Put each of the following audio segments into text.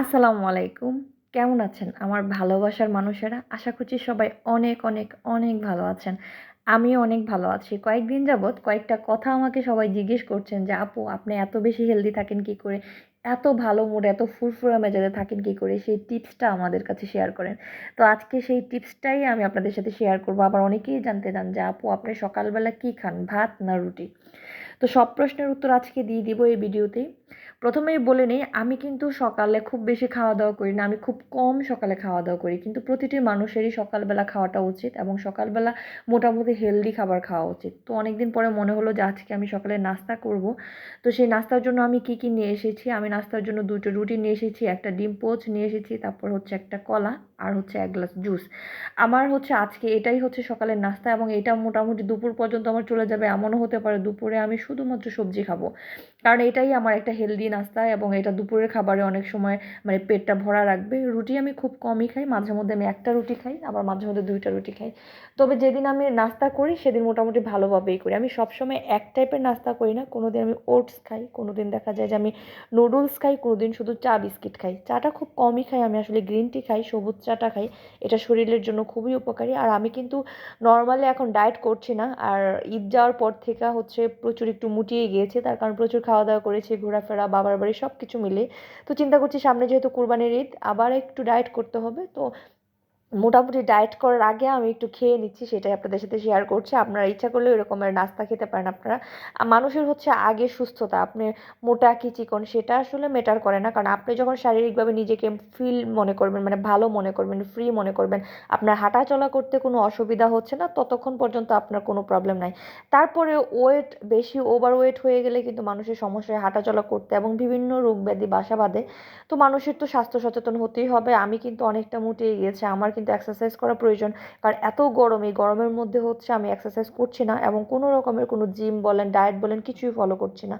আসসালামু আলাইকুম। কেমন আছেন? আমার ভালোবাসার মানুষেরা, আশা করছি সবাই অনেক অনেক অনেক ভালো আছেন। আমিও অনেক ভালো আছি। কয়েকদিন যাবৎ কয়েকটা কথা আমাকে সবাই জিজ্ঞেস করছেন যে, আপু, আপনি এত বেশি হেলদি থাকেন কি করে? এত ভালো মুড এত ফুরফুরা মেজাজে থাকেন কি করে? সেই টিপসটা আমাদের কাছে শেয়ার করেন। তো আজকে সেই টিপসটাই আমি আপনাদের সাথে শেয়ার করব। আবার অনেকেই জানতে চান যে, আপু, আপনি সকালবেলা কী খান, ভাত না রুটি? তো সব প্রশ্নের উত্তর আজকে দিয়ে দিব এই ভিডিওতেই প্রথমেই বলে নিই, আমি কিন্তু সকালে খুব বেশি খাওয়া দাওয়া করি না, আমি খুব কম সকালে খাওয়া দাওয়া করি। কিন্তু প্রতিটি মানুষেরই সকালবেলা খাওয়াটা উচিত এবং সকালবেলা মোটামুটি হেলদি খাবার খাওয়া উচিত। তো অনেক দিন পরে মনে হলো যে আজকে আমি সকালে নাস্তা করব। তো সেই নাস্তার জন্য আমি কি কি নিয়ে এসেছি? আমি নাস্তার জন্য দুটো রুটি নিয়ে এসেছি, একটা ডিম পোচ নিয়ে এসেছি, তারপর হচ্ছে একটা কলা আর হচ্ছে এক গ্লাস জুস। আমার হচ্ছে আজকে এটাই হচ্ছে সকালের নাস্তা এবং এটা মোটামুটি দুপুর পর্যন্ত আমার চলে যাবে, এমনও হতে পারে দুপুরে আমি শুধুমাত্র সবজি খাব। কারণ এটাই আমার একটা হেলদি নাস্তা এবং এটা দুপুরের খাবারে অনেক সময় মানে পেটটা ভরা রাখবে। রুটি আমি খুব কমই খাই, মাঝে মধ্যে আমি একটা রুটি খাই, আবার মাঝে মধ্যে দুইটা রুটি খাই। তবে যেদিন আমি নাস্তা করি, সেদিন মোটামুটি ভালোভাবেই করি। আমি সবসময় এক টাইপের নাস্তা করি না কোনো দিন আমি ওটস খাই কোনো দিন দেখা যায় যে আমি নুডলস খাই কোনো দিন শুধু চা বিস্কিট খাই। চাটা খুব কমই খাই, আমি আসলে গ্রিন টি খাই, সবুজ চাটা খাই, এটা শরীরের জন্য খুবই উপকারী। আর আমি কিন্তু নর্মালি এখন ডায়েট করছি না, আর ঈদ যাওয়ার পর থেকে হচ্ছে প্রচুর একটু মুটিয়ে গিয়েছে, তার কারণ প্রচুর খাওয়া দাওয়া করেছি ঘোরাফেরা, বাবার বাড়ি সব কিছু মিলে তো চিন্তা করছি সামনে যেহেতু কুরবানির ঈদ, আবার একটু ডায়েট করতে হবে। তো মোটামুটি ডায়েট করার আগে আমি একটু খেয়ে নিচ্ছি, সেটাই আপনাদের সাথে শেয়ার করছি। আপনারা ইচ্ছা করলে এরকমের নাস্তা খেতে পারেন আপনারা। মানুষের হচ্ছে আগে সুস্থতা, আপনি মোটা কি চিকন সেটা আসলে মেটার করে না। কারণ আপনি যখন শারীরিকভাবে নিজেকে ফিল মনে করবেন মানে ভালো মনে করবেন ফ্রি মনে করবেন, আপনার হাঁটা চলা করতে কোনো অসুবিধা হচ্ছে না, ততক্ষণ পর্যন্ত আপনার কোনো প্রবলেম নাই। তারপরে ওয়েট বেশি ওভার ওয়েট হয়ে গেলে কিন্তু মানুষের সমস্যায় হাঁটা চলা করতে এবং বিভিন্ন রোগ ব্যাধি বাসা বাঁধে। তো মানুষের তো স্বাস্থ্য সচেতন হতেই হবে। আমি কিন্তু অনেকটা মুটিয়ে গিয়েছি আমার কিন্তু এক্সারসাইজ করা প্রয়োজন। কারণ এত গরম, এই গরমের মধ্যে হচ্ছে আমি এক্সারসাইজ করছি না এবং কোনো রকমের কোনো জিম বলেন ডায়েট বলেন কিছুই ফলো করছি না।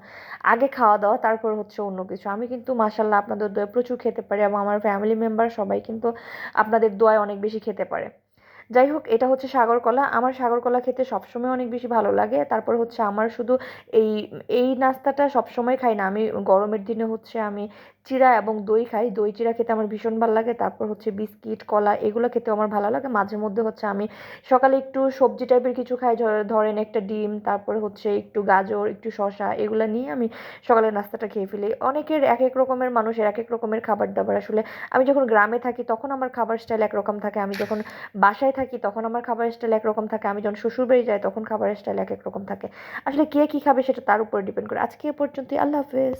আগে খাওয়া দাওয়া, তারপর হচ্ছে অন্য কিছু। আমি কিন্তু মাসাল্লাহ আপনাদের দোয়া প্রচুর খেতে পারি এবং আমার ফ্যামিলি মেম্বার সবাই কিন্তু আপনাদের দোয়ায় অনেক বেশি খেতে পারে। যাই হোক এটা হচ্ছে সাগর কলা আমার সাগর কলা খেতে সবসময় অনেক বেশি ভালো লাগে। তারপর হচ্ছে আমার শুধু এই এই নাস্তাটা সবসময় খাই না। আমি গরমের দিনে হচ্ছে আমি চিড়া এবং দই খাই। দই চিড়া খেতে আমার ভীষণ ভালো লাগে। তারপর হচ্ছে বিস্কিট, কলা, এগুলো খেতেও আমার ভালো লাগে। মাঝে মধ্যে হচ্ছে আমি সকালে একটু সবজি টাইপের কিছু খাই। ধরেন একটা ডিম, তারপরে হচ্ছে একটু গাজর, একটু শশা এগুলো নিয়ে আমি সকালে নাস্তাটা খেয়ে ফেলি। অনেকের এক এক রকমের মানুষের এক এক রকমের খাবার দাবার আসলে আমি যখন গ্রামে থাকি, তখন আমার খাবার স্টাইল একরকম থাকে। আমি যখন বাসায় থাকি, তখন আমার খাবার স্টাইল একরকম থাকে। আমি যখন শ্বশুর বাড়ি যাই, তখন খাবারের স্টাইল এক এক রকম থাকে। আসলে কে কী খাবে সেটা তার উপর ডিপেন্ড করে। আজকে এ পর্যন্তই। আল্লাহ হাফেজ।